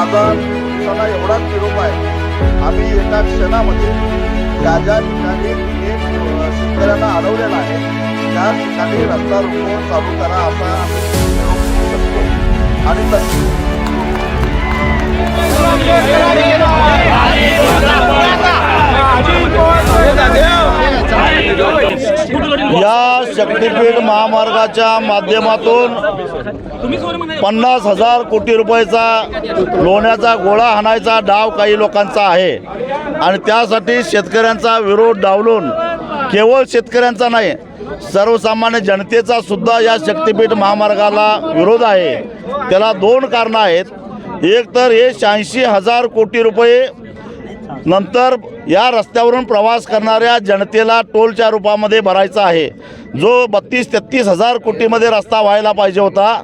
माझा दिवसाला एवढाच निरोप आहे. आम्ही एका क्षणामध्ये ज्या ज्या ठिकाणी शेतकऱ्यांना अडवलेला आहे. त्या ठिकाणी रस्ता रोको चालू करा असा आम्ही शकतो. आणि तस या शक्तीपीठ महामार्गाच्या माध्यमातून पन्नास हजार कोटी रुपयाचा लोण्याचा गोळा हाणायचा डाव काही लोकांचा आहे. आणि त्यासाठी शेतकऱ्यांचा विरोध डावलून केवळ शेतकऱ्यांचा नाही सर्वसामान्य जनतेचा सुद्धा या शक्तीपीठ महामार्गाला विरोध आहे. त्याला दोन कारणं आहेत. एक तर हे शहाऐंशी हजार कोटी रुपये नंतर या रस्त्यावरून प्रवास करणाऱ्या जनतेला टोलच्या रूपामध्ये भरायचा आहे. जो बत्तीस तेहत्तीस हजार कोटीमध्ये रस्ता व्हायला पाहिजे होता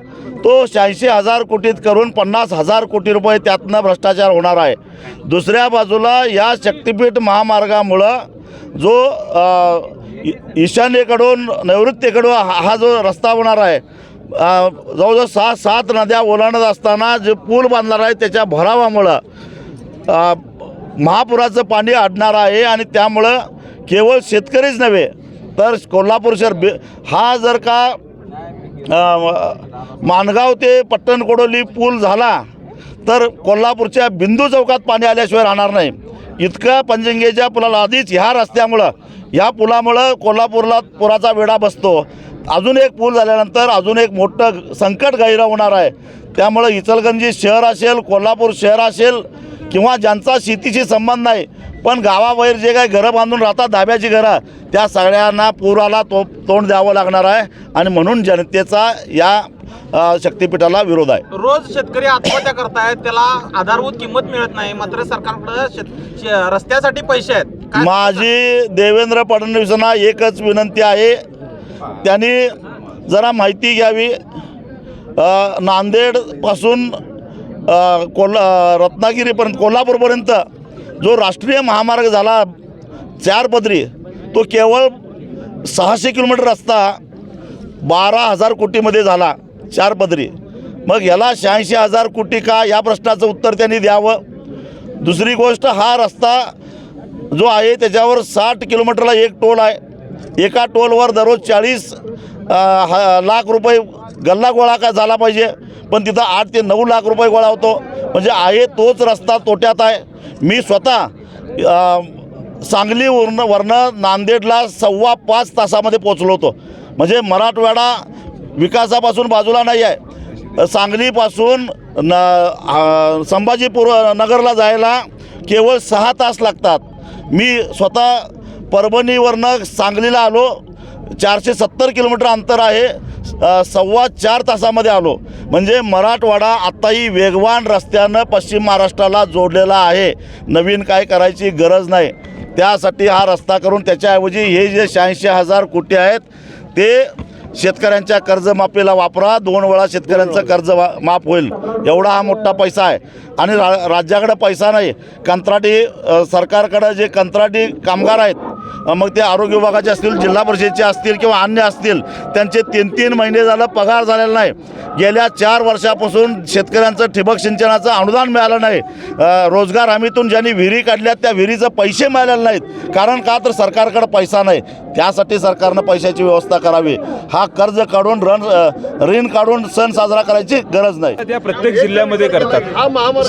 तो शहाऐंशी हजार कोटीत करून पन्नास हजार कोटी रुपये त्यातनं भ्रष्टाचार होणार आहे. दुसऱ्या बाजूला या शक्तिपीठ महामार्गामुळं जो ईशान्येकडून नैऋत्येकडून हा हा जो रस्ता होणार आहे जवळजवळ सहा सात नद्या ओलांडत असताना जे पूल बांधणार आहे त्याच्या भरावामुळं महापुराचं पाणी अडणार आहे आणि त्यामुळं केवळ शेतकरीच नव्हे तर कोल्हापूर शहर बे हा जर का माणगाव ते पट्टण कोडोली पूल झाला तर कोल्हापूरच्या बिंदू चौकात पाणी आल्याशिवाय राहणार नाही. इतकं पंजंगेच्या पुलाला आधीच ह्या रस्त्यामुळं ह्या पुलामुळं कोल्हापूरला पुराचा वेढा बसतो. अजून एक पूल झाल्यानंतर अजून एक मोठं संकट गहिरं होणार आहे. त्यामुळं इचलगंजी शहर असेल कोल्हापूर शहर असेल किंवा ज्यांचा शेतीशी संबंध नाही पण गावाबाहेर जे काही घरं बांधून राहतात धाब्याची घरं त्या सगळ्यांना पुराला तो तोंड द्यावं लागणार आहे आणि म्हणून जनतेचा या शक्तिपीठाला विरोध आहे. रोज शेतकरी आत्महत्या करतायत त्याला आधारभूत किंमत मिळत नाही मात्र सरकारकडे शेत रस्त्यासाठी पैसे आहेत. माझी देवेंद्र फडणवीसांना एकच विनंती आहे त्यांनी जरा माहिती घ्यावी. नांदेडपासून कोल्हा रत्नागिरीपर्यंत कोल्हापूरपर्यंत जो राष्ट्रीय महामार्ग झाला चार पदरी तो केवळ सहाशे किलोमीटर रस्ता बारा हजार कोटीमध्ये झाला चार पदरी. मग याला शहाऐंशी हजार कोटी का या प्रश्नाचं उत्तर त्यांनी द्यावं? दुसरी गोष्ट हा रस्ता जो आहे त्याच्यावर साठ किलोमीटरला एक टोल आहे. एका टोलवर दररोज चाळीस लाख रुपये गल्ला गोळा का झाला पाहिजे? पण तिथं आठ ते नऊ लाख रुपये गोळा होतो. म्हणजे आहे तोच रस्ता तोट्यात आहे. मी स्वतः सांगली सांगलीवरनं वरनं नांदेडला सव्वा पाच तासामध्ये पोचलो होतो. म्हणजे मराठवाडा विकासापासून बाजूला नाही आहे. सांगलीपासून न संभाजीपूर नगरला जायला केवळ सहा तास लागतात. मी स्वतः परभणीवरनं सांगलीला आलो. चारशे सत्तर किलोमीटर अंतर आहे. सव्वा चार तासामध्ये आलो. म्हणजे मराठवाडा आत्ताही वेगवान रस्त्यानं पश्चिम महाराष्ट्राला जोडलेला आहे. नवीन काय करायची गरज नाही. त्यासाठी हा रस्ता करून त्याच्याऐवजी हे जे शहाऐंशी हजार कोटी आहेत ते शेतकऱ्यांच्या कर्जमाफीला वापरा. दोन वेळा शेतकऱ्यांचं कर्ज वा माफ होईल. एवढा हा मोठा पैसा आहे. आणि रा राज्याकडे पैसा नाही. कंत्राटी सरकारकडं जे कंत्राटी कामगार आहेत मग ते आरोग्य विभागाचे असतील जिल्हा परिषदेचे असतील किंवा अन्य असतील त्यांचे तीन तीन महिने झालं पगार झालेला नाही. गेल्या चार वर्षापासून शेतकऱ्यांचं ठिबक सिंचनाचं अनुदान मिळालं नाही. रोजगार हमीतून ज्यांनी विहिरी काढल्या त्या विहिरीचं पैसे मिळालेले नाहीत. कारण का तर सरकारकडे पैसा नाही. त्यासाठी सरकारनं पैशाची व्यवस्था करावी. हा कर्ज काढून रण ऋण काढून सण साजरा करायची गरज नाही. त्या प्रत्येक जिल्ह्यामध्ये करतात.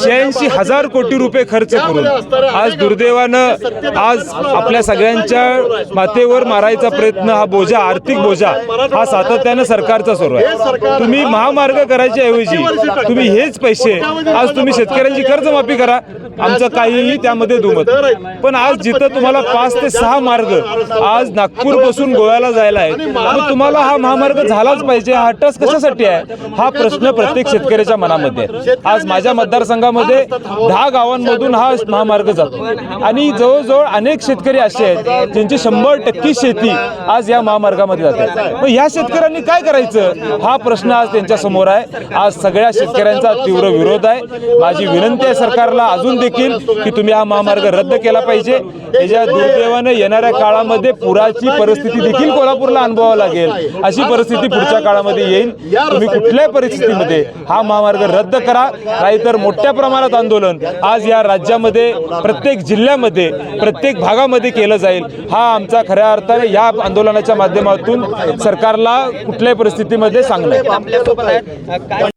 शहाऐंशी हजार कोटी रुपये खर्च करून आज दुर्दैवानं आज आपल्या सगळ्यांच्या माथेवर मारायचा प्रयत्न हा बोजा आर्थिक बोजा हा सातत्यानं सरकारचा सुरू आहे. तुम्ही महामार्ग करायच्या ऐवजी तुम्ही हेच पैसे आज तुम्ही शेतकऱ्यांची कर्जमाफी करा. आमचं काहीही त्यामध्ये दुमत पण आज जिथं तुम्हाला पाच ते सहा मार्ग आज नागपूर पासून गोव्याला जायला आहे. मग तुम्हाला हा महामार्ग झालाच पाहिजे. हा टस कशासाठी आहे? हा प्रश्न प्रत्येक शेतकऱ्याच्या मनामध्ये आहे. आज माझ्या मतदारसंघामध्ये दहा गावांमधून हा महामार्ग जातो. आणि जवळजवळ अनेक शेतकरी असे आहेत ज्यांची शंभर टक्के शेती आज या महामार्गामध्ये जाते. मग ह्या शेतकऱ्यांनी काय करायचं? हा प्रश्न आज त्यांच्यासमोर आहे. आज सगळ्या शेतकऱ्यांचा तीव्र विरोध आहे. माझी विनंती आहे सरकारला अजून देखील की तुम्ही हा महामार्ग रद्द केला पाहिजे. त्याच्या दुर्दैवानं येणाऱ्या काळामध्ये पुराची परिस्थिती देखील कोल्हापूरला अनुभवावं लागेल. अशी परिस्थिती पुढच्या काळामध्ये येईल तुम्ही कुठल्याही परिस्थितीमध्ये हा महामार्ग रद्द करा नाहीतर मोठ्या प्रमाणात आंदोलन आज या राज्यामध्ये प्रत्येक जिल्ह्यामध्ये प्रत्येक भागामध्ये केलं जाईल. हा आमचा खऱ्या अर्थाने या आंदोलनाच्या माध्यमातून सरकारला कुठल्याही परिस्थितीमध्ये सांगणं